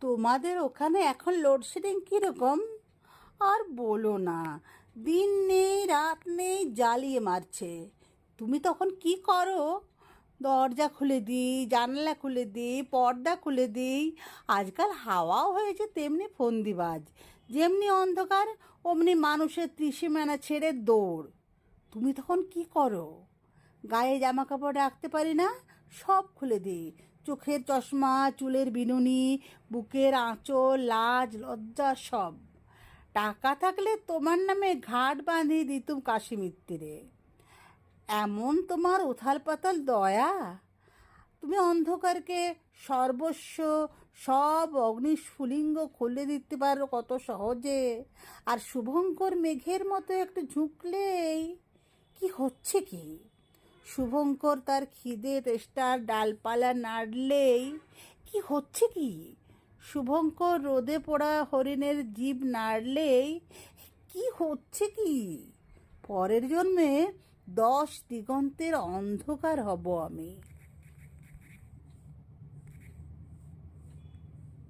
তোমাদের ওখানে এখন লোডশেডিং কীরকম? আর বলো না, দিন নেই, রাত নেই, জ্বালিয়ে মারছে। তুমি তখন কি করো? দরজা খুলে দিই, জানলা খুলে দিই, পর্দা খুলে দিই। আজকাল হাওয়াও হয়েছে তেমনি ফন্দিবাজ। যেমনি অন্ধকার, অমনি মানুষের ত্রিসীমানা ছেড়ে দৌড়। তুমি তখন কি করো? গায়ে জামা কাপড় রাখতে পারি না? সব খুলে দিই। চোখের চশমা, চুলের বিনুনি, বুকের আঁচল, লাজ, লজ্জা সব। টাকা থাকলে তোমার নামে ঘাট বাঁধিয়ে দিতুম কাশিমিত্তিরে এমন তোমার উথাল পাতাল দয়া? তুমি অন্ধকারকে সর্বস্ব, সব অগ্নিস্ফুলিঙ্গ খুলে দিতে পারো কত সহজে। আর শুভঙ্কর মেঘের মতো একটু ঝুঁকলেই কি হচ্ছে কি? শুভঙ্কর তার খিদে তেষ্টার ডালপালা নাড়লেই, কি হচ্ছে কি? শুভঙ্কর রোদে পোড়া হরিণের জীব নাড়লেই, কি হচ্ছে কি? পরের জন্মে দশ দিগন্তের অন্ধকার হব আমি।